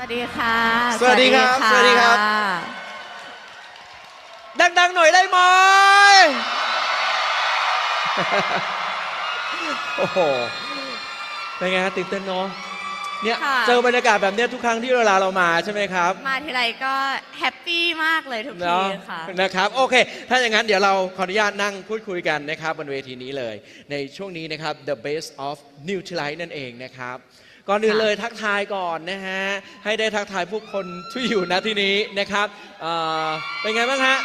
สวัสดีค่ะ สวัสดีครับ สวัสดีครับ ดังๆหน่อยได้ไหมโอ้โห เป็นไงฮะตื่นเต้นเนาะ เนี่ยค่ะ เจอบรรยากาศแบบเนี้ยทุกครั้งที่เวลาเรามาใช่ไหมครับมาทีไรก็แฮปปี้มากเลยทุกทีเนาะค่ะ นะครับ โอเค ถ้าอย่างนั้นเดี๋ยวเราขออนุญาตนั่งพูดคุยกันนะครับบนเวทีนี้เลย ในช่วงนี้นะครับ The Best of New t o Light นั่นเองนะครับ ก่อนอื่นค่ะเลยทักทายก่อนนะฮะ ให้ได้ทักทายผู้คนที่อยู่ณที่นี้นะครับเอ่อเป็นไงบ้างฮะ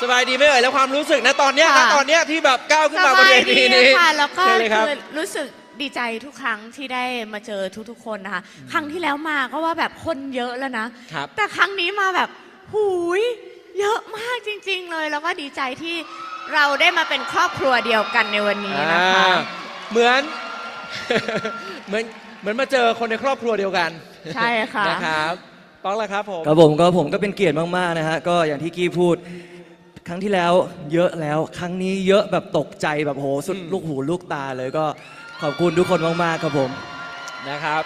สบายดีไหมเอ่ยแล้วความรู้สึกนะตอนเนี้ยค่ะณตอนเนี้ยที่แบบก้าวขึ้นสมาบนบาเวยดีทีนี้ค่ะแล้วก็เชิญเลยครับ คือรู้สึกดีใจทุกครั้งที่ได้มาเจอทุกๆคนนะคะ ครั้งที่แล้วมาก็ว่าแบบคนเยอะแล้วนะ ครับ แต่ครั้งนี้มาแบบหูยเยอะมากจริง ๆ เลย แล้วก็ดีใจที่เราได้มาเป็นครอบครัวเดียวกันในวันนี้นะคะ อ่าเหมือน เหมือน เหมือนมาเจอคนในครอบครัวเดียวกันใช่ค่ะ นะครับต้องแล้วครับผมครับผมก็ผมก็เป็นเกียรติมากๆนะฮะก็อย่างที่กี้พูด ครั้งที่แล้วเยอะแล้ว ครั้งนี้เยอะแบบตกใจแบบโหสุดลูกหูลูกตาเลยก็ขอบคุณทุกคนมากๆครับผม นะครับ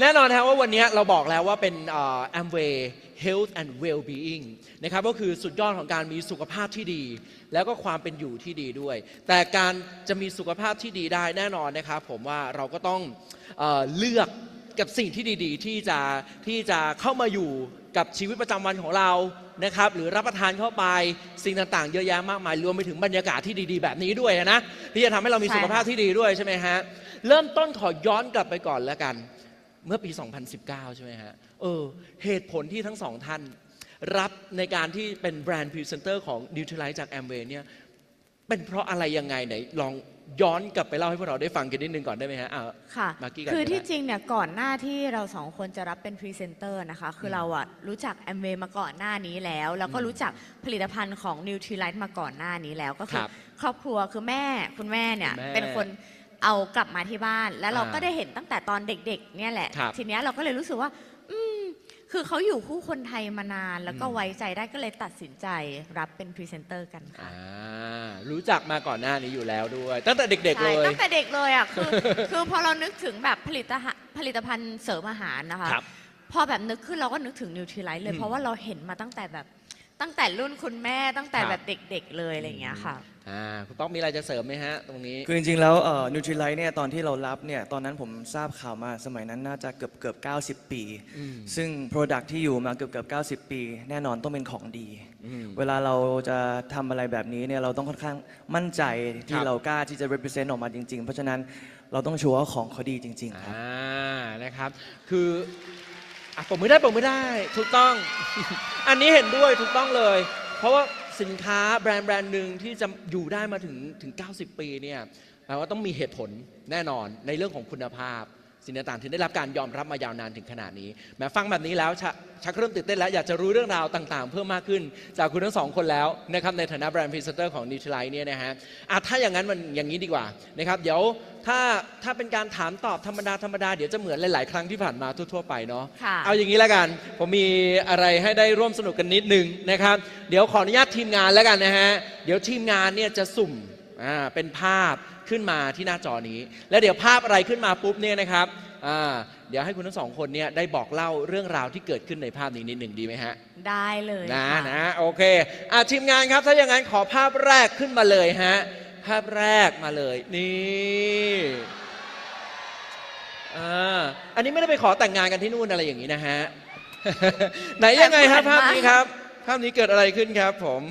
แน่นอนนะครับว่าวันนี้เราบอกแล้วว่าเป็นแอมเวย์ Health and Well-being นะครับก็คือสุดยอดของการมีสุขภาพที่ดี แล้วก็ความเป็นอยู่ที่ดีด้วย แต่การจะมีสุขภาพที่ดีได้แน่นอนนะครับผมว่าเราก็ต้องเอเลือกกับสิ่งที่ดีๆ ที่จะที่จะเข้ามาอยู่กับชีวิตประจำวันของเรานะครับหรือรับประทานเข้าไปสิ่งต่างๆ เยอะแยะมากมายรวมไปถึงบรรยากาศที่ดีๆ แบบนี้ด้วยนะที่จะทำให้เรามีสุขภาพที่ดีด้วยใช่ไหมฮะเริ่มต้นขอย้อนกลับไปก่อนแล้วกัน เมื่อปี 2019 ใช่ไหมฮะ เออ เหตุผลที่ทั้งสองท่าน รับในการที่เป็นแบรนด์พรีเซนเตอร์ของ n u t r i l i t e จาก a m w a y เนี่ย เป็นเพราะอะไรยังไงไหน ลองย้อนกลับไปเล่าให้พวกเราได้ฟังกันนิดนึงก่อนได้ไหมฮะอ่าค่ะ มากกี้ก่อนคือก็ได้ที่จริงเนี่ยก่อนหน้าที่เราสองคนจะรับเป็นพรีเซนเตอร์นะคะ คือเราอะรู้จักแอมเวย์มาก่อนหน้านี้แล้ว แล้วก็รู้จักผลิตภัณฑ์ของ n u t r i l i t e มาก่อนหน้านี้แล้วก็คืคอรับครอบครัวคือแม่คุณแม่เนี่ยคุณแม่เป็นคน เอากลับมาที่บ้าน แล้วเราอ่าก็ได้เห็นตั้งแต่ตอนเด็กๆ เนี่ยแหละ ครับทีเนี้ยเราก็เลยรู้สึกว่า อืม คือเขาอยู่คู่คนไทยมานาน แล้วก็อืม ไว้ใจได้ก็เลยตัดสินใจรับเป็นพรีเซนเตอร์กันค่ะ อ่ารู้จักมาก่อนหน้านี้อยู่แล้วด้วย ตั้งแต่เด็กๆเลใช่ย ตั้งแต่เด็กเลยอะคือ คือพอเรานึกถึงแบบผลิตภัณฑ์ผลิตภัณฑ์เสริมอาหารนะคะ ครับพอแบบนึกขึ้นเราก็นึกถึงนิวทรีไลท์เลยอืมเพราะว่าเราเห็นมาตั้งแต่แบบตั้งแต่รุ่นคุณแม่ตั้งแต่ครับ แบบเด็ก ๆ เลยอะไรอย่างเงี้ยค่ะ อ่าคุณต้องมีอะไรจะเสริมไหมฮะ ตรงนี้ คือจริงๆ แล้วนิวทรีไลท์เนี่ยตอนที่เรารับเนี่ยตอนนั้นผมทราบข่าวมาสมัยนั้นน่าจะเกือบเกือบ90 ปีอืมซึ่ง Product ที่อยู่มาเกือบเกือบ90 ปี แน่นอนต้องเป็นของดีอืมเวลาเราจะทำอะไรแบบนี้เนี่ยเราต้องค่อนข้างมั่นใจคที่รับ เรากล้าที่จะ represent ออกมาจริง ๆ เพราะฉะนั้นเราต้องชัวร์ว่าของเขาดีจริง ๆ ครับ อ่านะครับ คืออะปมมือได้ปมมือได้ ถูกต้อง อันนี้เห็นด้วยถูกต้องเลย เพราะว่า สินค้าแบรนด์แบรนด์หนึ่งที่จะอยู่ได้มาถึงถึง 90 ปีเนี่ยแปลว่าต้องมีเหตุผลแน่นอนในเรื่องของคุณภาพ สิ่งต่างๆถึงได้รับการยอมรับมายาวนานถึงขนาดนี้ แม้ฟังแบบนี้แล้วชะชักเริ่มตื่นเต้นแล้ว อยากจะรู้เรื่องราวต่างๆ เพิ่มมากขึ้นจากคุณทั้งสองคนแล้วนะครับในฐานะแบรนด์พรีเซนเตอร์ของนิวทรไลเนี่ยนะฮะอะถ้าอย่างนั้นมันอย่างนี้ดีกว่านะครับเดี๋ยวถ้าถ้าเป็นการถามตอบธรรมดาธรรมดาเดี๋ยวจะเหมือนหลาย ๆ ครั้งที่ผ่านมาทั่วๆไปเนาะค่ะเอาอย่างนี้แล้วกัน ผมมีอะไรให้ได้ร่วมสนุกกันนิดนึงนะครับเดี๋ยวขออนุญาตทีมงานแล้วกันนะฮะเดี๋ยวทีมงานเนี่ยจะสุ่มอ่าเป็นภาพ ขึ้นมาที่หน้าจอนี้ แล้วเดี๋ยวภาพอะไรขึ้นมาปุ๊บเนี่ยนะครับอ่าเดี๋ยวให้คุณทั้งสองคนเนี่ยได้บอกเล่าเรื่องราวที่เกิดขึ้นในภาพนี้นิดหนึ่งดีไหมฮะ ได้เลยนะค่ะนะโอเคอะทีมงานครับถ้าอย่างนั้นขอภาพแรกขึ้นมาเลยฮะภาพแรกมาเลยนี่อ่าอันนี้ไม่ได้ไปขอแต่งงานกันที่นู่นอะไรอย่างนี้นะฮะไหนยังไงครับแต่เหมืภาอนพนี้มากครับ ภาพนี้เกิดอะไรขึ้นครับผม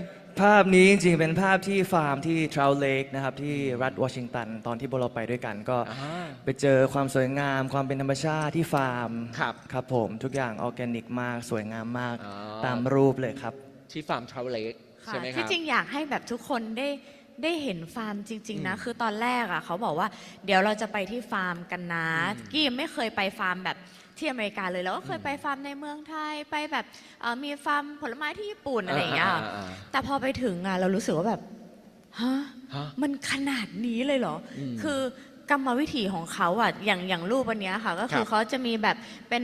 ภาพนี้จริงๆ เป็นภาพที่ฟาร์มที่ทราวเลกนะครับที่รัฐวอชิงตัน ตอนที่พวกเราไปด้วยกันก็อ่าไปเจอความสวยงามความเป็นธรรมชาติที่ฟาร์มครับครับผมทุกอย่างออร์แกนิกมากสวยงามมากอ๋อ ตามรูปเลยครับ ที่ฟาร์มทราเวลเลกค่ะใช่ไหมคที่รับจริงอยากให้แบบทุกคนได้ได้เห็นฟาร์มจริง ๆ นะ คือตอนแรกอะเขาบอกว่า เดี๋ยวเราจะไปที่ฟาร์มกันนะ กี้ยังไม่เคยไปฟาร์มแบบ ที่อเมริกาเลยแล้วก็เคยไปฟาร์มในเมืองไทยไปแบบเอ่อมีฟาร์มผลไม้ที่ญี่ปุ่นอะไรอย่างเงี้ยอ่าอ่าอ่าแต่พอไปถึงอะเรารู้สึกว่าแบบฮะฮะมันขนาดนี้เลยเหรออมคือกรรมวิธีของเขาอะอย่างอย่างรูปอันเนี้ยค่ะ ก็คืคอรับเขาจะมีแบบเป็น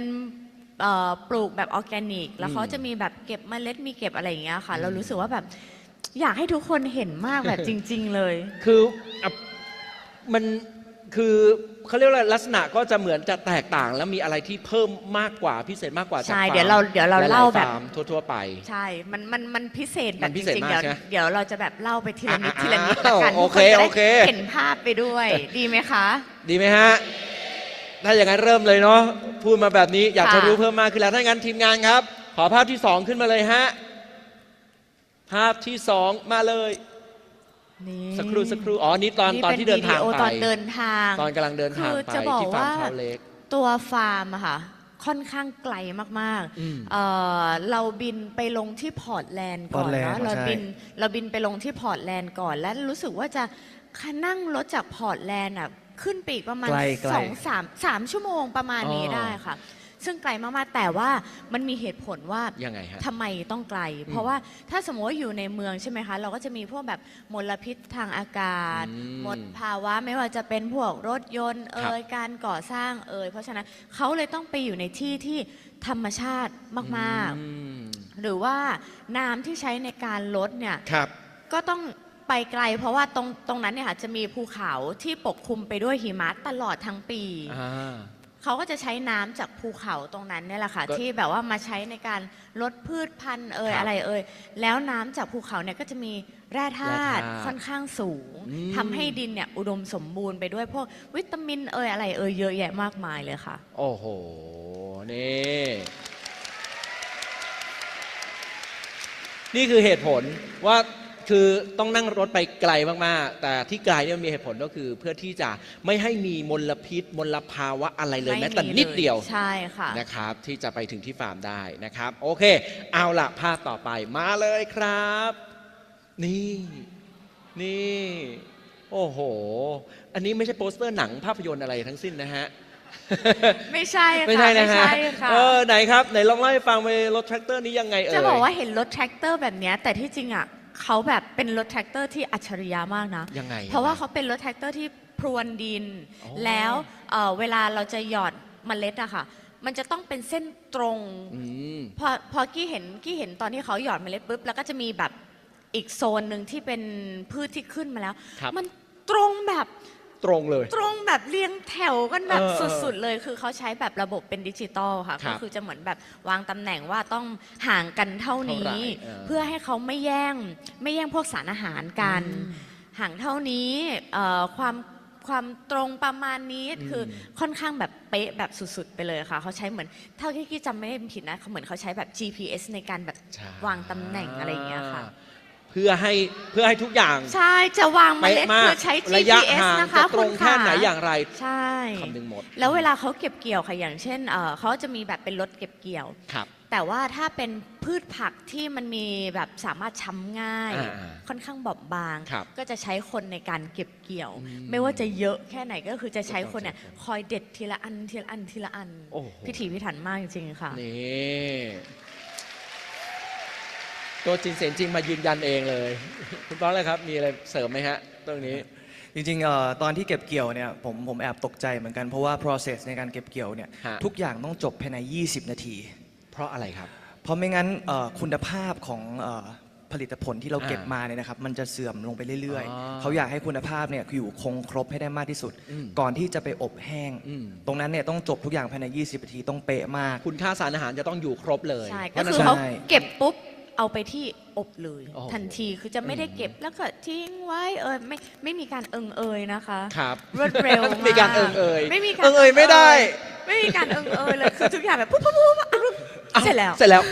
เอ่อปลูกแบบออร์แกนิก แล้วอืมเขาจะมีแบบเก็บเมล็ดมีเก็บอะไรอย่างเงี้ยค่ะ เรารู้สึกว่าแบบอยากให้ทุกคนเห็นมากแบบจริง ๆ เลย คืออะมัน คือเขาเรียกว่าลักษณะก็จะเหมือนจะแตกต่าง แล้วมีอะไรที่เพิ่มมากกว่าพิเศษมากกว่าจากใช่ฟร์มเดี๋ยวเราเดี๋ยวเราหๆเล่าแบบฟร์มทั่วๆไป ใช่มันมันมันพิเศษแบมับนจพิเศษริงๆมากเดี๋ยวใช่ไหมเดี๋ยวเราจะแบบเล่าไปทีละนิดอะทีละนิดละกันโอเคทุกนจะได้โอเคเห็นภาพไปด้วย ดีไหมคะ ดีไหมฮะถ้าอย่างนั้นเริ่มเลยเนาะพูดมาแบบนี้อยากจะค่ะรู้เพิ่มมากขึ้นแล้วถ้าอย่างนั้นทีมงานครับ ขอภาพที่สองขึ้นมาเลยฮะภาพที่สองมาเลย นี่สักครู่สักครู่อ๋อนี่ตอนตอนป็ที่เดินทางวิโอไปตอนเดินทาง ตอนกำลังเดินทางคือไปจะบอกที่ฟาร์มว่าชาวเล็กตัวฟาร์มอะค่ะค่อนข้างไกลมากอืมๆเอ่อเราบินไปลงที่พอร์ตแลนด์ก่อนพอร์ตแลนด์เนาะเราใช่บินเราบินไปลงที่พอร์ตแลนด์ก่อน แล้วรู้สึกว่าจะนั่งรถจากพอร์ตแลนด์อะขึ้นไปอีกประมาณไกลไกลสองสามสามชั่วโมงประมาณนี้อ๋อได้ค่ะ ซึ่งไกลมากๆแต่ว่ามันมีเหตุผลว่ายังไงฮะทำไมต้องไกล เพราะว่าถ้าสมมติว่าอยู่ในเมืองใช่ไหมคะ เราก็จะมีพวกแบบมลพิษทางอากาศอืมมลภาวะไม่ว่าจะเป็นพวกรถยนต์ครับเอ่ยการก่อสร้างเอ่ยเพราะฉะนั้นเขาเลยต้องไปอยู่ในที่ที่ธรรมชาติมากอืมๆ หรือว่าน้ำที่ใช้ในการลดเนี่ย ครับ ก็ต้องไปไกล เพราะว่าตรงตรงนั้นเนี่ยค่ะจะมีภูเขาที่ปกคลุมไปด้วยหิมะตลอดทั้งปี อ่า เขาก็จะใช้น้ำจากภูเขาตรงนั้นเนี่ยแหละค่ะ ก็ที่แบบว่ามาใช้ในการลดพืชพันธุ์เอ่ยครับอะไรเอ่ยแล้วน้ำจากภูเขาเนี่ยก็จะมีแร่ธาตุแร่ธาตุค่อนข้างสูงอืม ทำให้ดินเนี่ยอุดมสมบูรณ์ไปด้วยพวกวิตามินเอ่ยอะไรเอ่ยเยอะแยะมากมายเลยค่ะ โอ้โห นี่ นี่คือเหตุผลว่า คือต้องนั่งรถไปไกลมากๆ แต่ที่ไกลเนี่ยมีเหตุผลก็คือ เพื่อที่จะไม่ให้มีมลพิษ มลภาวะอะไรเลยแม้แต่นิดเดียวใช่ค่ะนะครับที่จะไปถึงที่ฟาร์มได้นะครับ โอเค เอาละภาพต่อไปมาเลยครับ นี่ นี่ โอ้โห อันนี้ไม่ใช่โปสเตอร์หนังภาพยนตร์อะไรทั้งสิ้นนะฮะไม่ใช่ค่ะไม่ใช่นะฮะค่ะเออไหนครับไหนลองเล่าให้ฟังไปรถแทรกเตอร์นี้ยังไงเอ่ยจะบอกว่าเห็นรถแทรกเตอร์แบบเนี้ยแต่ที่จริงอะ เขาแบบเป็นรถแทรกเตอร์ที่อัจฉริยะมากนะ ยังไงเพราะว่าเขาเป็นรถแทรกเตอร์ที่พรวนดิน อ๋อแล้วเอ่อเวลาเราจะหยอดเมล็ดอะค่ะ มันจะต้องเป็นเส้นตรง อืม พอพอกี้เห็นกี้เห็นตอนที่เขาหยอดเมล็ดปุ๊บแล้วก็จะมีแบบอีกโซนหนึ่งที่เป็นพืชที่ขึ้นมาแล้ว ครับ มันตรงแบบ ตรงเลย ตรงแบบเรียงแถวกันแบบเออเออสุดๆเลย คือเขาใช้แบบระบบเป็นดิจิตอลค่ะ ครัก็บคือจะเหมือนแบบวางตำแหน่งว่าต้องห่างกันเท่านี้ เท่าไหร่เออเพื่อให้เขาไม่แย่งไม่แย่งพวกสารอาหารกัน ห่างเท่านี้เอ่อความความตรงประมาณนี้คือค่อนข้างแบบเป๊ะแบบสุดๆไปเลยค่ะ เขาใช้เหมือนเท่าที่กี้จำไม่ผิดนะเขาเหมือนเขาใช้แบบ GPS ในการแบบใช่วางตำแหน่งอะไรอย่างเงี้ยค่ะ เพื่อให้เพื่อให้ทุกอย่างใช่จะวางเมเป๊ะล็ดมาคืกอใช้ ระยะ GPS ห่างนะคะจะตรงณแค่ไหนะอย่างไรใช่คำนึงหมด แล้วเวลาเขาเก็บเกี่ยวค่ะอย่างเช่นเอ่อเขาจะมีแบบเป็นรถเก็บเกี่ยว ครับ แต่ว่าถ้าเป็นพืชผักที่มันมีแบบสามารถช้ำง่าย อ่าค่อนข้างบอบบาง ครับก็จะใช้คนในการเก็บเกี่ยว อืมไม่ว่าจะเยอะแค่ไหนก็คือจะใช้คนเนี่ยถูกต้องคอยเด็ดทีละอันทีละอันทีละอัน โอ้โห พิถีพิถันมากจริงๆค่ะ นี่ ตัวจริงเสียงจริงมายืนยันเองเลย คุณป้องเลยครับ มีอะไรเสริมไหมฮะตรงนี้ จริงๆเอ่อตอนที่เก็บเกี่ยวเนี่ยผมผมแอบตกใจเหมือนกันเพราะว่า process ในการเก็บเกี่ยวเนี่ยฮะ ทุกอย่างต้องจบภายใน 20 นาที เพราะอะไรครับ เพราะไม่งั้นเอ่อคุณภาพของเอ่อผลิตผลที่เราเก็บอ่ามมาเนี่ยนะครับมันจะเสื่อมลงไปเรื่อยอ๋อๆ เขาอยากให้คุณภาพเนี่ยอยู่คงครบให้ได้มากที่สุด อืมก่อนที่จะไปอบแห้ง อืม ตรงนั้นเนี่ยต้องจบทุกอย่างภายใน 20 นาทีต้องเป๊ะมาก คุณค่าสารอาหารจะต้องอยู่ครบเลยใช่ เพก็ราะฉะนั้นคือเขาใช่ เก็บปุ๊บ เอาไปที่อบเลยโอ้โหทันทีคือจะไม่ได้เก็บแล้วก็ทิ้งไว้เออไม่ไม่มีการเอิงเอยนะคะครับรวดเร็วไม่มีการเอิงเอยไม่มีการเอิงเอยไม่ได้ ไม่มีการเอิงเอยเลยคือทุกอย่างแบบปุ๊บปุ๊บปุ๊บปุ๊บอ้าวเสร็จแล้ว เสร็จแล้ว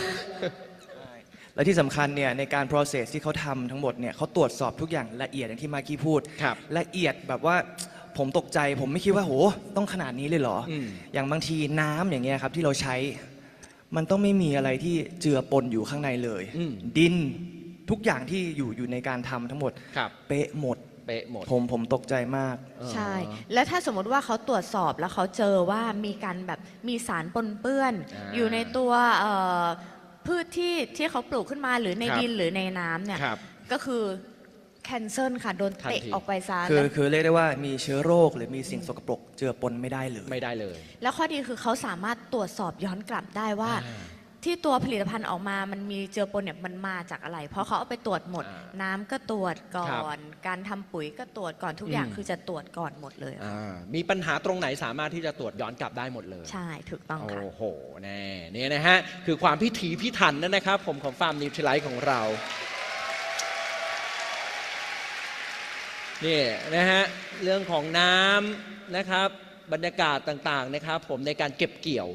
และที่สำคัญเนี่ยในการ process ที่เขาทำทั้งหมดเนี่ยเขาตรวจสอบทุกอย่างละเอียดอย่างที่มากี้พูด ครับละเอียดแบบว่าผมตกใจ ผมไม่คิดว่าโหต้องขนาดนี้เลยเหรออม อย่างบางทีน้ำอย่างเงี้ยครับที่เราใช้ มันต้องไม่มีอะไรที่เจือปนอยู่ข้างในเลย อืม ดินทุกอย่างที่อยู่อยู่ในการทำทั้งหมด ครับเป๊ะหมด เป๊ะหมดผมผมตกใจมาก ใช่แล้วถ้าสมมติว่าเขาตรวจสอบแล้วเขาเจอว่ามีการแบบมีสารปนเปื้อน อ่าอยู่ในตัวเอ่อพืชที่ที่เขาปลูกขึ้นมาหรือในครับ ดินหรือในน้ำเนี่ย ครับ ก็คือแคนเซิลค่ะ โดนทันเตะที ออกไปซะคือแล้วคือเรียกได้ว่ามีเชื้อโรคหรือมีสิ่งสกปรกเจือปนไม่ได้เลย ไม่ได้เลย แล้วข้อดีคือเขาสามารถตรวจสอบย้อนกลับได้ว่า อ่าที่ตัวผลิตภัณฑ์ออกมา มันมีเจือปนเนี่ยมันมาจากอะไร เพราะเขาเอาไปตรวจหมด อ่าน้ำก็ตรวจก่อครับนการทำปุ๋ยก็ตรวจก่อนทุกอย่างอืม คือจะตรวจก่อนหมดเลยค่ะอ่ามีปัญหาตรงไหนสามารถที่จะตรวจย้อนกลับได้หมดเลย ใช่ถูกต้องค่ะ โอ้โหแน่นี่นะฮะ คือความพิถีพิถันนั่นนะครับ ผมของฟาร์มนิวทริไลท์ของเรา นี่นะฮะเรื่องของน้ำนะครับบรรยากาศต่างๆนะครับผมในการเก็บเกี่ยว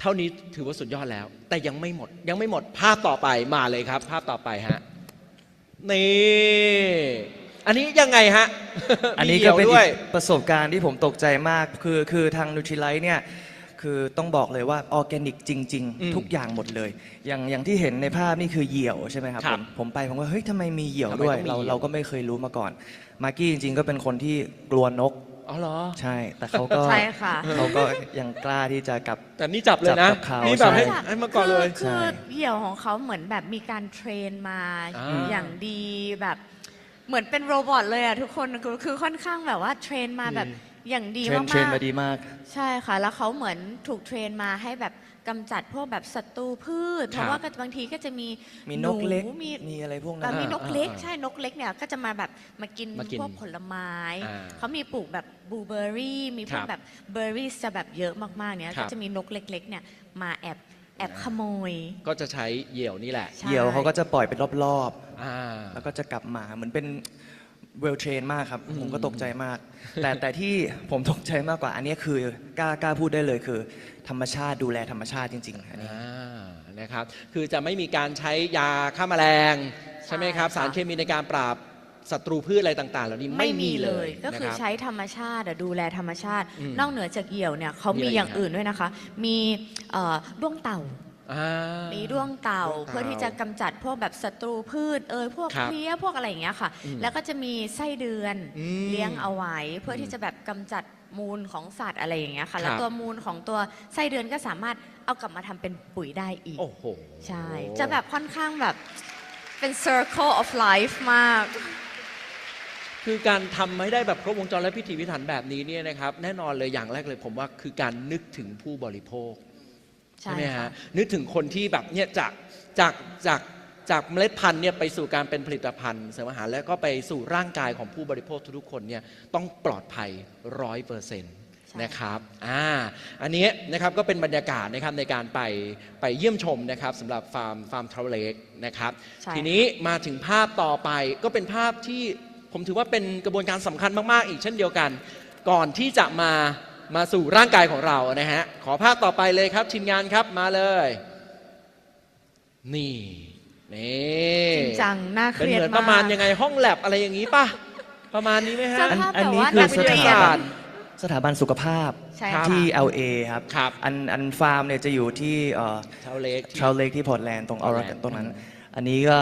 เท่านี้ถือว่าสุดยอดแล้ว แต่ยังไม่หมดยังไม่หมดภาพต่อไปมาเลยครับ ภาพต่อไปฮะนี่อันนี้ยังไงฮะอันนี้มีก็หี่ยวเป็นด้วยอีกประสบการณ์ที่ผมตกใจมาก คือคือทางนูทริไลท์เนี่ย คือต้องบอกเลยว่าออร์แกนิกจริง อืมๆ ทุกอย่างหมดเลย อย่างอย่างที่เห็นในภาพนี่คือเหยี่ยวใช่ไหมครับครัผบมผมไปผมก็เฮ้ยทำไมมีเหยี่ยวทำไมด้วย ต้องมีเราเหยี่ยว เราก็ไม่เคยรู้มาก่อน มากกี้จริง ๆ ก็เป็นคนที่กลัวนกอ๋อเหรอ ใช่ แต่เขาก็ใช่ค่ะ เขาก็ยังกล้าที่จะกลับ แต่นี่จับเลยนะ จับกับเขานี่แบบให้ใช่ ให้มาก่อนเลย คือคือเหยี่ยวของเขาเหมือนแบบมีการเทรนมาอ่า อย่างดีแบบ เหมือนเป็นโรบอทเลยอะทุกคนคือคือค่อนข้างแบบว่าเทรนมาแบบอ ย่างดีเทรนมากเทรนๆมาดีมาก ใช่ค่ะ แล้วเขาเหมือนถูกเทรนมาให้แบบกำจัดพวกแบบศัตรูพืช เพราะว่าก็บางทีก็จะมีมีนกเล็ก หมีมีอะไรพวกนั้เอ่นอมีนกเล็กอ่าใช่นกเล็กเนี่ยก็จะมาแบบมากินมากินพวกผลไม้ อ่าเขามีปลูกแบบบลูเบอร์รี่ มีพวคกรับแบบเบอร์รี่จะแบบเยอะมากๆเนี่ยครัก็บจะมีนกเล็กๆเนี่ยมาแอบแอบขโมยก็จะใช้เหยี่ยวนี่แหละใช่ เหยี่ยวเขาก็จะปล่อยเป็นรอบอ่า ๆ แล้วก็จะกลับมาเหมือนเป็น เวลเทรนมากครับอืมผมก็ตกใจมาก แต่แต่ที่ผมตกใจมากกว่า อันนี้คือกล้ากล้าพูดได้เลยคือ ธรรมชาติดูแลธรรมชาติจริง ๆ อันนี้อ่านะครับคือจะไม่มีการใช้ยาฆ่าแมลง ใช่ไหมครับใช่ค่ะสารเคมีในการปราบศัตรูพืชอะไรต่าง ๆ เหล่านี้ไม่มีเลยก็คือนะรับ ใช้ธรรมชาติอะดูแลธรรมชาติ อืมนอกเหนือจากเหยี่ยวเนี่ยเขามีมีอะไรอย่างอีกฮะอื่นด้วยนะคะ มีเอ่อด้วงเต่า อ่า มีด้วงเต่าด้วงเต่าเพื่อที่จะกำจัดพวกแบบศัตรูพืชเอยพวกครับเพลี้ยพวกอะไรอย่างเงี้ยค่ะ อืมแล้วก็จะมีไส้เดือนอืมเลี้ยงเอาไว้เพื่อที่จะแบบกำจัดมูลของสัตว์อะไรอย่างเงี้ยครัค่ะบแล้วตัวมูลของตัวไส้เดือนก็สามารถเอากลับมาทำเป็นปุ๋ยได้อีก โอ้โห ใช่ จะแบบค่อนข้างแบบเป็น circle of life มาก คือการทำให้ได้แบบครบวงจรและพิถีพิถันแบบนี้เนี่ยนะครับ แน่นอนเลยอย่างแรกเลยผมว่าคือการนึกถึงผู้บริโภค ใช่ไหมค่ะฮะนึกถึงคนที่แบบเนี่ยจากจากจากจากเมล็ดพันธุ์เนี่ยไปสู่การเป็นผลิตภัณฑ์เสริมอาหารแล้วก็ไปสู่ร่างกายของผู้บริโภคทุกๆคนเนี่ยต้องปลอดภัยร้อยเปอร์เซ็นต์ใช่นะครับ อ่า อันนี้นะครับก็เป็นบรรยากาศนะครับในการไปไปเยี่ยมชมนะครับสำหรับฟาร์มฟาร์มทราเวลเลกนะครับใช่ทีนี้มาถึงภาพต่อไปก็เป็นภาพที่ผมถือว่าเป็นกระบวนการสำคัญมาก ๆ อีกเช่นเดียวกัน ก่อนที่จะมา มาสู่ร่างกายของเรานะฮะขอภาพต่อไปเลยครับทีมงานครับมาเลย นี่นี่จริงจังน่าเคเป็นรียดเหมือนมากประมาณยังไงห้องแลบอะไรอย่างนี้ป่ะประมาณนี้ไหมฮะสอันภาพอันแบบนี้ว่าคือนักสเรีถายนบันสถาบันสุขภาพใช่ครับค่ะ ที่ LA ครับครับอันอันฟาร์มเนี่ยจะอยู่ที่เอ่อชาวเล็กทราวเลกที่พอร์ตแลนด์ตรงออร์ Portland ตรงนั้นอืมอันนี้ก็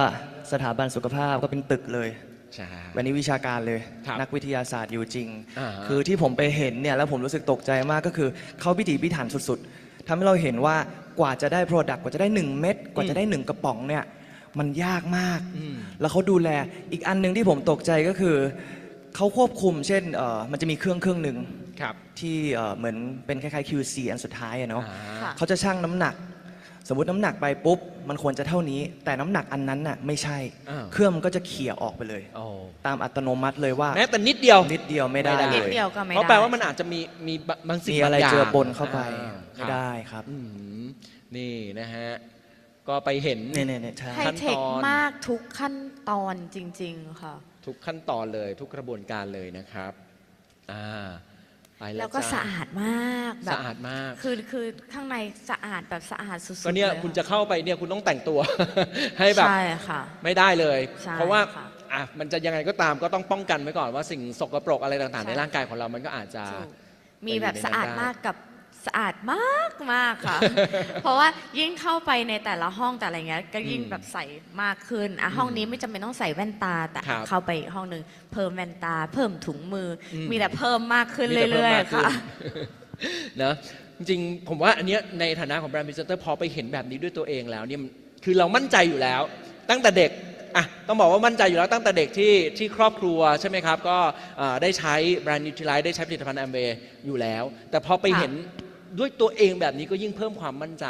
สถาบันสุขภาพก็เป็นตึกเลย ใช่ วันนี้วิชาการเลยครับนักวิทยาศาสตร์อยู่จริง อ่าคือที่ผมไปเห็นเนี่ยแล้วผมรู้สึกตกใจมากก็คือเขาพิถีพิถันสุดๆทำให้เราเห็นว่ากว่าจะได้ Product กว่าจะได้ 1 เม็ดกว่าจะได้ 1 กระป๋องเนี่ยมันยากมาก อืม แล้วเขาดูแลอีกอันหนึ่งที่ผมตกใจก็คือเขาควบคุม เช่นเอ่อมันจะมีเครื่องเครื่องหนึ่งครับที่เอ่อเหมือนเป็นคล้ายๆ QC อันสุดท้ายอะเนาะ อ่า ค่ะ เขาจะชั่งน้ำหนัก สมมติน้ำหนักไปปุ๊บ มันควรจะเท่านี้ แต่น้ำหนักอันนั้นน่ะไม่ใช่ อ่า เครื่องมันก็จะเขี่ยออกไปเลย โอ้ตามอัตโนมัติเลยว่าแม้แต่นิดเดียว นิดเดียวไม่ได้ไม่ได้เลนิดยเดียวก็ไม่เพราะได้แปลว่ามันอาจจะมีมีบางสิ่งมีอะไรบางย่างเจือปนเข้าไปอ่ไม่ได้ครับอืมนี่นะฮะ ก็ไปเห็น เนี่ยเนี่ยเนี่ยใช่ ไฮขั้นเทคตอน มากทุกขั้นตอนจริง ๆ ค่ะ ทุกขั้นตอนเลย ทุกกระบวนการเลยนะครับ อ่า ไปแล้วแล้วก็จ้สะอาดมากแบบสะอาดมาก คือคือข้างในสะอาดแบบสะอาดสุดๆก็เนี่ยลคุณจะเข้าไปเนี่ยคุณต้องแต่งตัว ให้แบบ ใช่ค่ะ ไม่ได้เลย ใช่เพราะว่าค่ะอะมันจะยังไงก็ตามก็ต้องป้องกันไว้ก่อนว่าสิ่งสกปรกอะไรต่างๆ ใช่ ในร่างกายของเรามันก็อาจจะ ถูกมีแบบไปอยู่ในนั้นสะอาดได้มากกับ สะอาดมากมากค่ะ เพราะว่ายิ่งเข้าไปในแต่ละห้องแต่อะไรเงี้ยก็ยิ่งอืมแบบใส่มากขึ้นอะห้องนี้ไม่จำเป็นต้องใส่แว่นตาแต่ครับเข้าไปอีกห้องหนึ่งเพิ่มแว่นตา เพิ่มถุงมืออม มีแต่เพิ่มมากขึ้นมีแต่พิ่มเรื่อยมากๆขึ้นค่ะนะจริงๆ ผมว่าอันเนี้ยในฐานะของแบรนด์พรีเซนเตอร์พอไปเห็นแบบนี้ด้วยตัวเองแล้วเนี่ยมันคือเรามั่นใจอยู่แล้ว ตั้งแต่เด็กอะต้องบอกว่ามั่นใจอยู่แล้วตั้งแต่เด็กที่ที่ครอบครัวใช่ไหมครับ ก็เอ่อได้ใช้แบรนด์นิวทริไลท์ได้ใช้ผลิตภัณฑ์แอมเวย์อยู่แล้ว แต่พอไปค่ะ เห็น ด้วยตัวเองแบบนี้ก็ยิ่งเพิ่มความมั่นใจ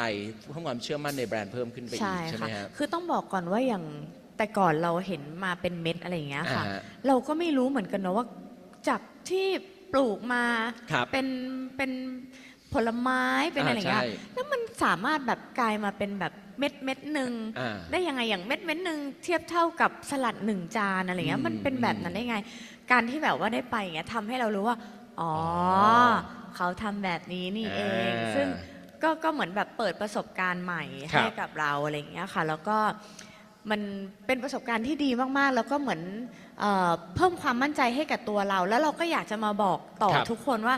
เพิ่มความเชื่อมั่นในแบรนด์เพิ่มขึ้นไปอีใช่กใช่ไหมค่ะฮะคือต้องบอกก่อนว่าอย่างแต่ก่อนเราเห็นมาเป็นเม็ดอะไรอย่างเงี้ยค่ะอ่าฮะเราก็ไม่รู้เหมือนกันนะว่าจากที่ปลูกมาครับเป็นเป็นผลไม้เป็นอะไรอย่างเงี้ยใช่แล้วมันสามารถแบบกลายมาเป็นแบบเม็ดเม็ดหนึ่งอ่าได้ยังไงอย่างเม็ดเม็ดหนึ่งเทียบเท่ากับสลัดหนึ่งจานอะไรเงี้อืยมมันเป็นแบบนั้นได้ไง การที่แบบว่าได้ไปอย่างเงี้ยทำให้เรารู้ว่าอ๋อ อเขาทำแบบนี้นี่เอง อ่าซึ่งก็ก็เหมือนแบบเปิดประสบการณ์ใหม่ครับ ให้กับเราอะไรอย่างเงี้ยค่ะ แล้วก็มันเป็นประสบการณ์ที่ดีมากๆ แล้วก็เหมือนเอ่อเพิ่มความมั่นใจให้กับตัวเรา แล้วเราก็อยากจะมาบอกต่อครับทุกคนว่า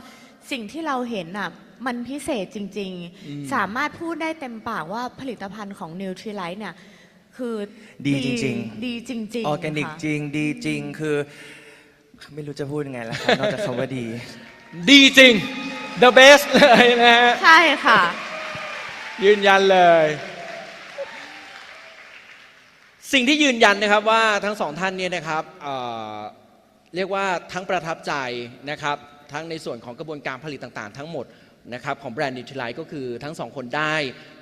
สิ่งที่เราเห็นอะมันพิเศษจริง อืม ๆ สามารถพูดได้เต็มปากว่าผลิตภัณฑ์ของ n u t r i l i t e เนี่ยคือดีจริงๆ ดีจริงๆออร์แกนิกค่ะ จริงดีจริงคือ ไม่รู้จะพูดยังไงแล้วครับนอกจากคำว่าดี ดีจริง the best เลยนะฮะ ใช่ค่ะ ยืนยันเลย สิ่งที่ยืนยันนะครับว่าทั้งสองท่านเนี่ยนะครับเอ่อเรียกว่าทั้งประทับใจนะครับ ทั้งในส่วนของกระบวนการผลิตต่างๆ ทั้งหมด นะครับของแบรนด์นิวทรไลก็คือทั้งสองคนได้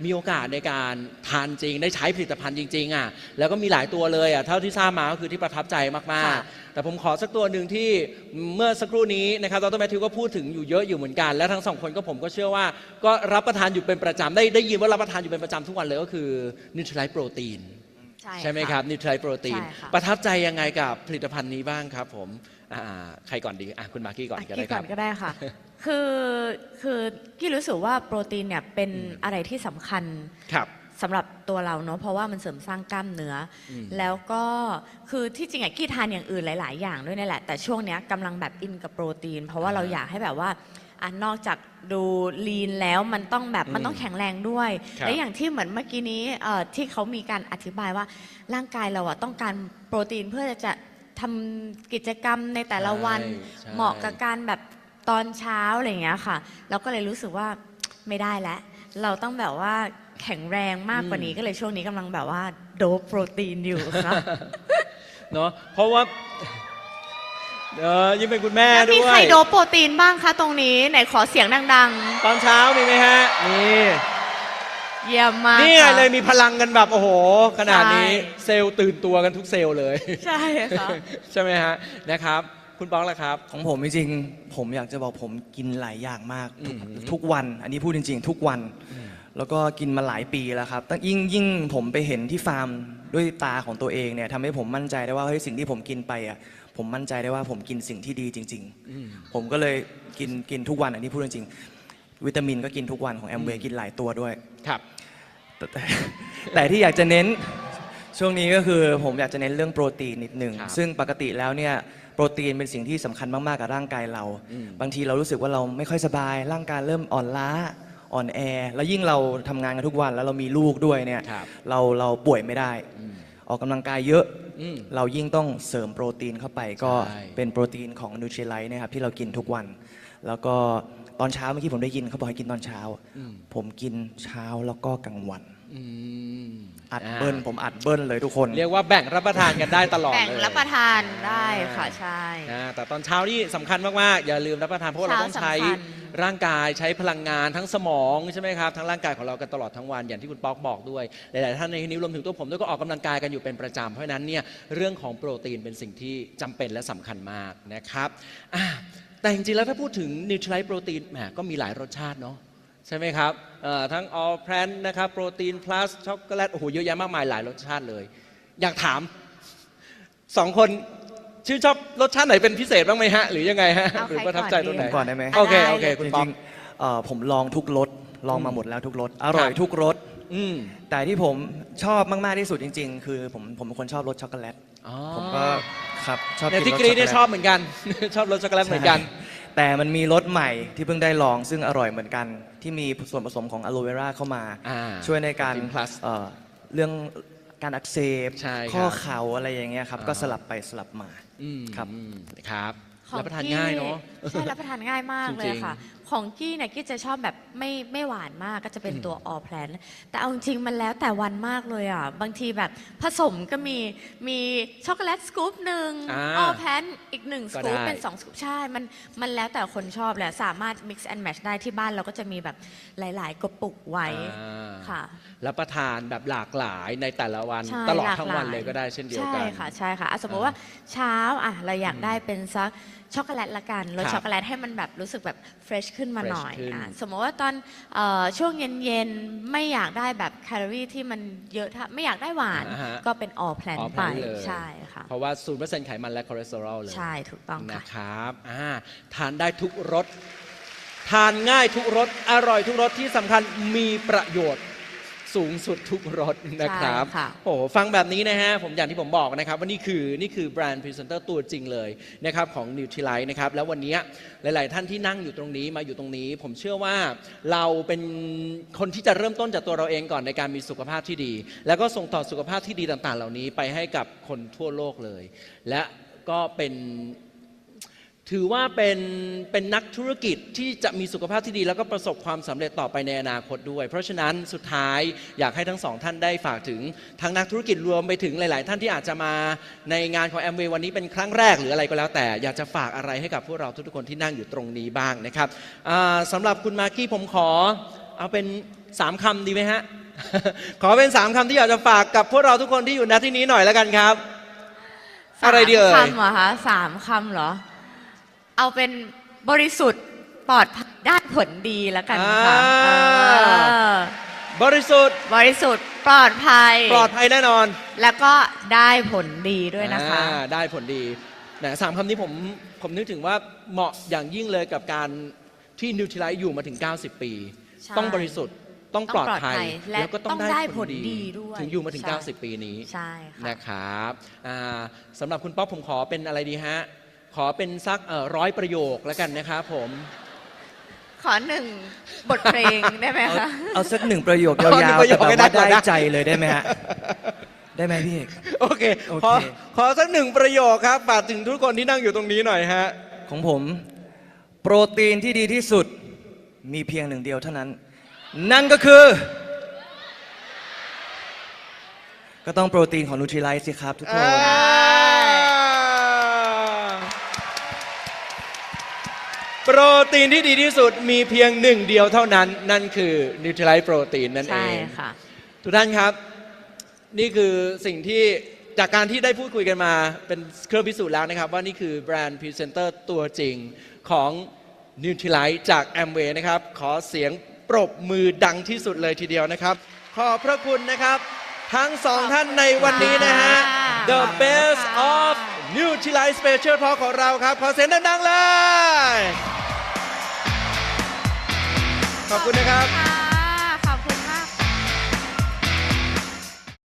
มีโอกาสในการทานจริง ได้ใช้ผลิตภัณฑ์จริงๆอะแล้วก็มีหลายตัวเลยอะเท่าที่ทราบมาก็คือที่ประทับใจมากค่ะๆ แต่ผมขอสักตัวหนึ่งที่เมื่อสักครู่นี้นะครับดรแมทธิวก็พูดถึงอยู่เยอะอยู่เหมือนกัน และทั้งสองคนก็ผมก็เชื่อว่า ก็รับประทานอยู่เป็นประจำได้ได้ยินว่ารับประทานอยู่เป็นประจำทุกวันเลยก็คือนิวทรไลโปรตีน ใช่ใช่ไหมะครับนิวทรไลท์โปรตีน ใช่ค่ะ ประทับใจยังไงกับผลิตภัณฑ์นี้บ้างครับผมอ่าใครก่อนดีอะคุณมากกี้ก่อนอะก็กี้ได้คก่รัอบ นก็ได้ค่ะ คือคือกี้รู้สึกว่าโปรตีนเนี่ยเป็นอะไรที่สำคัญครับ สำหรับตัวเราเนาะเพราะว่ามันเสริมสร้างกล้ามเนื้ออม แล้วก็คือที่จริงอะกี้ทานอย่างอื่นหลาย ๆ อย่างด้วยนี่แหละแต่ช่วงเนี้ยกำลังแบบอินกับโปรตีน เพราะว่าเราอยากให้แบบว่า อะนอกจากดูลีนแล้วมันต้องแบบมันต้องแข็งแรงด้วย ครับและอย่างที่เหมือนเมื่อกี้นี้เอ่อที่เขามีการอธิบายว่าร่างกายเราอะต้องการโปรตีนเพื่อจะทำกิจกรรมในแต่ละวันใช่ใช่ เหมาะกับการแบบตอนเช้าอะไรอย่างเงี้ยค่ะ เราก็เลยรู้สึกว่า ไม่ได้แล้ว เราต้องแบบว่าแข็งแรงมากกว่านี้ก็เลยช่วงนี้กำลังแบบว่าโดปโปรตีนอยู่ค่ะ เนาะเพราะว่า เออยิ่งเป็นคุณแม่แล้วด้มีวใครย โดปโปรตีนบ้างคะตรงนี้ ไหนขอเสียงดังตอนเช้ามีไหมฮะนี่ๆ เยี่ยมมากนี่ไงค่ะ เลยมีพลังกันแบบโอ้โห ขนาดนี้ใช่ เซลล์ตื่นตัวกันทุกเซลล์เลย ใช่ค่ะ ใช่ไหมฮะนะครับ คุณป๊อกล่ะครับ ของผมจริงๆผมอยากจะบอกผมกินหลายอย่างมากทุกอืมทุกวัน อันนี้พูดจริง ๆ ทุกวัน แล้วก็กินมาหลายปีแล้วครับตั้งยิ่งยิ่งผมไปเห็นที่ฟาร์มด้วยตาของตัวเองเนี่ยทำให้ผมมั่นใจได้ว่าเฮ้ยสิ่งที่ผมกินไปอะ ผมมั่นใจได้ว่าผมกินสิ่งที่ดีจริง ๆ ผมก็เลยกินกินทุกวันอันนี้พูดจริงๆวิตามินก็กินทุกวันของแอมเวย์กินหลายตัวด้วย ครับ แต่แต่แต่ที่อยากจะเน้นช่วงนี้ก็คือผมอยากจะเน้นเรื่องโปรตีนนิดหนึ่งครับซึ่งปกติแล้วเนี่ยโปรตีนเป็นสิ่งที่สำคัญมาก ๆ กับร่างกายเรา อืม บางทีเรารู้สึกว่าเราไม่ค่อยสบาย ร่างกายเริ่มอ่อนล้าอ่อนแอ แล้วยิ่งเราทำงานกันทุกวันแล้วเรามีลูกด้วยเนี่ย ครับ เราเราป่วยไม่ได้อืมออกกำลังกายเยอะ อืม เรายิ่งต้องเสริมโปรตีนเข้าไปก็ใช่ เป็นโปรตีนของนูทริไลท์นะครับที่เรากินทุกวัน แล้วก็ตอนเช้าเมื่อกี้ผมได้ยินเขาบอกให้กินตอนเช้าอืมผมกินเช้าแล้วก็กลางวัน อืมอัดาเบิ้ลผมอัดเบิ้ลเลยทุกคน เรียกว่าแบ่งรับประทานกันได้ตลอดแบ่งเลยรับประทานได้ค่ะใช่ อ่าแต่ตอนเช้านี่สำคัญมากๆอย่าลืมรับประทานเพราะว่าเราเช้าต้องใช้สำคัญ ร่างกายใช้พลังงานทั้งสมองใช่ไหมครับทั้งร่างกายของเรากันตลอดทั้งวันอย่างที่คุณป๊อกบอกด้วยหลายๆท่านในที่นี้รวมถึงตัวผมด้วยก็ออกกำลังกายกันอยู่เป็นประจำเพราะฉะนั้นเนี่ยเรื่องของโปรตีนเป็นสิ่งที่จำเป็นและสำคัญมากนะครับอ่าแต่จริงๆแล้วถ้าพูดถึงนิวทรไลท์โปรตีนแหมก็มีหลายรสชาติเนาะ ใช่ไหมครับเอ่อทั้งออลแพลนนะครับโปรตีนพลัสช็อกโกแลตโอ้โหเยอะแยะมากมายหลายรสชาติเลย อยากถามสองคนชื่นชอบรสชาติไหนเป็นพิเศษบ้างไหมฮะ หรือยังไงฮะเอาหรือใครประทับใจก่อนตรงไหนผมก่อนได้ไหมโอเคได้โอเคคุณจป๊อริกงๆเอ่อผมลองทุกรสลองมาหมดแล้วทุกรสอร่อยครับ ทุกรสอืมแต่ที่ผมชอบมาก ๆ ที่สุดจริง ๆ คือผมผมเป็นคนชอบรสช็อกโกแลตอ๋อผมก็ครับชอบเนี่ยกินที่รสกรีดเนี่ยชช็ออกบเหมือนกัน ชอบรสช็อกโกแลตเหมือนกัน ใช่ แต่มันมีรสใหม่ที่เพิ่งได้ลองซึ่งอร่อยเหมือนกัน ที่มีส่วนผสมของอะโลเวราเข้ามา อ่าช่วยในการ Protein Plus เอ่อเรื่องการอักเสบใช่ครับข้อเข่าอะไรอย่างเงี้ยครับอ่า ก็สลับไปสลับมา อืมครับ อืมครับ ของรับประทานพี่ง่ายเนาะใช่รับประทานง่ายมากจริงๆเลยค่ะ ขของกี้เนี่ยกี้จะชอบแบบไม่ไม่หวานมากก็จะเป็นอืมตัว all plan แต่เอาจริงๆมันแล้วแต่วันมากเลยอะ บางทีแบบผสมก็มีมีช็อกโกแลตสกู๊ปหนึ่งอ่า all plan อีกหนึ่งสก็กู๊ปได้ เป็นสองสกู๊ปใช่ มันมันแล้วแต่คนชอบแหละสามารถ mix and match ได้ที่บ้านเราก็จะมีแบบหลาย ๆกระปุกไว้อ่าค่ะ รับประทานแบบหลากหลายในแต่ละวันใช่ตลอดหากทั้งหวันเลยก็ได้เช่นเดียวกัน ใช่ค่ะใช่ค่ะอะสมมติว่าเช้าอะเราอยากได้เป็นซัก ช็อกโกแลตละกันรสครับช็อกโกแลตให้มันแบบรู้สึกแบบเฟรชขึ้นมา fresh หน่อยขึ้น อะสมมติว่าตอนเอ่อช่วงเย็นๆ ไม่อยากได้แบบแคลอรี่ที่มันเยอะถ้าไม่อยากได้หวานอ่าฮะ ก็เป็นออ l แพลน all ไป plan เลยใช่ค่ะ เพราะว่าศูนย์เปอร์เซ็นต์ไขมันและคอเลสเตอรอลเลยใช่ถูกต้องนะค่ะครับอ่าทานได้ทุกรส ทานง่ายทุกรส อร่อยทุกรสที่สำคัญมีประโยชน์ สูงสุดทุกรสนะครับใช่ค่ะ โอ้โหฟังแบบนี้นะฮะ ผมอย่างที่ผมบอกนะครับว่านี่คือนี่คือแบรนด์พรีเซนเตอร์ตัวจริงเลยนะครับของ n u t r i l i t e นะครับแล้ววันนี้หลาย ๆ ท่านที่นั่งอยู่ตรงนี้มาอยู่ตรงนี้ ผมเชื่อว่าเราเป็นคนที่จะเริ่มต้นจากตัวเราเองก่อนในการมีสุขภาพที่ดี แล้วก็ส่งต่อสุขภาพที่ดีต่าง ๆ เหล่านี้ไปให้กับคนทั่วโลกเลย และก็เป็น ถือว่าเป็นเป็นนักธุรกิจที่จะมีสุขภาพที่ดี แล้วก็ประสบความสำเร็จต่อไปในอนาคตด้วย เพราะฉะนั้นสุดท้ายอยากให้ทั้งสองท่านได้ฝากถึงทั้งนักธุรกิจรวมไปถึงหลาย ๆ ท่านที่อาจจะมาในงานของแอมเวย์วันนี้เป็นครั้งแรกหรืออะไรก็แล้ว แต่อยากจะฝากอะไรให้กับพวกเราทุกๆคนที่นั่งอยู่ตรงนี้บ้างนะครับอ่าสำหรับคุณมากกี้ผมขอเอาเป็นสามคำดีไหมฮะขอเป็นสามคำที่อยากจะฝากกับพวกเราทุกคนที่อยู่ณที่นี้หน่อยแล้วกันครับ อะไรดีเอ่ยสามคำเหรอคะสามคำเหรอ เอาเป็นบริสุทธิ์ปลอดภัยได้ผลดีแล้วกันค่ะอ่า เออบริสุทธิ์บริสุทธิ์ปลอดภัย ปลอดภัยแน่นอนแล้วก็ได้ผลดีด้วยนะคะ อ่าได้ผลดีนะสามคำนี้ผมผมนึกถึงว่าเหมาะอย่างยิ่งเลยกับการที่นิวท r ไลท์อยู่มาถึง 90 ปี ใช่ต้องบริสุทธิ์ต้องปลอดภัยต้องปลอดภัยและแล้วก็ต้องต้องได้ได้ผผลลดีดีด้วยถึงอยู่มาถึง ใช่ 90 ปีนี้ใช่ค่ะ นะครับอ่าสำหรับคุณป๊อปผมขอเป็นอะไรดีฮะ ขอเป็นสักร้อยประโยคแล้วกันนะครับผม ขอหนึ่งบทเพลงได้ไหมเอาคะเอาสักหนึ่งประโยคเอาหนึ่ยางวประๆโยแต่คแบบให้ได้ว่าก่อนได้นะใจเลยได้ไหมฮะได้ไหมพี่เอกโอเคโอเคขอขอสักหนึ่งประโยคครับฝากถึงทุกคนที่นั่งอยู่ตรงนี้หน่อยฮะของผม โปรตีนที่ดีที่สุดมีเพียงหนึ่งเดียวเท่านั้น นั่นก็คือ ก็ต้องโปรตีนของนูทริไลท์สิครับทุกคน โปรตีนที่ดีที่สุดมีเพียงหนึ่งเดียวเท่านั้น นั่นคือนิวทรไลท์โปรตีนนั่นเอใช่ง ค่ะ ทุกท่านครับ นี่คือสิ่งที่จากการที่ได้พูดคุยกันมาเป็นเครื่องพิสูจน์แล้วนะครับ ว่านี่คือแบรนด์พรีเซนเตอร์ตัวจริงของนิวทรไลท์จาก a m w a y นะครับ ขอเสียงปรบมือดังที่สุดเลยทีเดียวนะครับ ขอบพระคุณนะครับ ทั้งสองท่านในวันนี้นะฮะ The ขอบคุณค่ะ Best of Nutrilite Special Talk ของเราครับ ขอเสียงดังๆเลย ขอบคุณนะครับ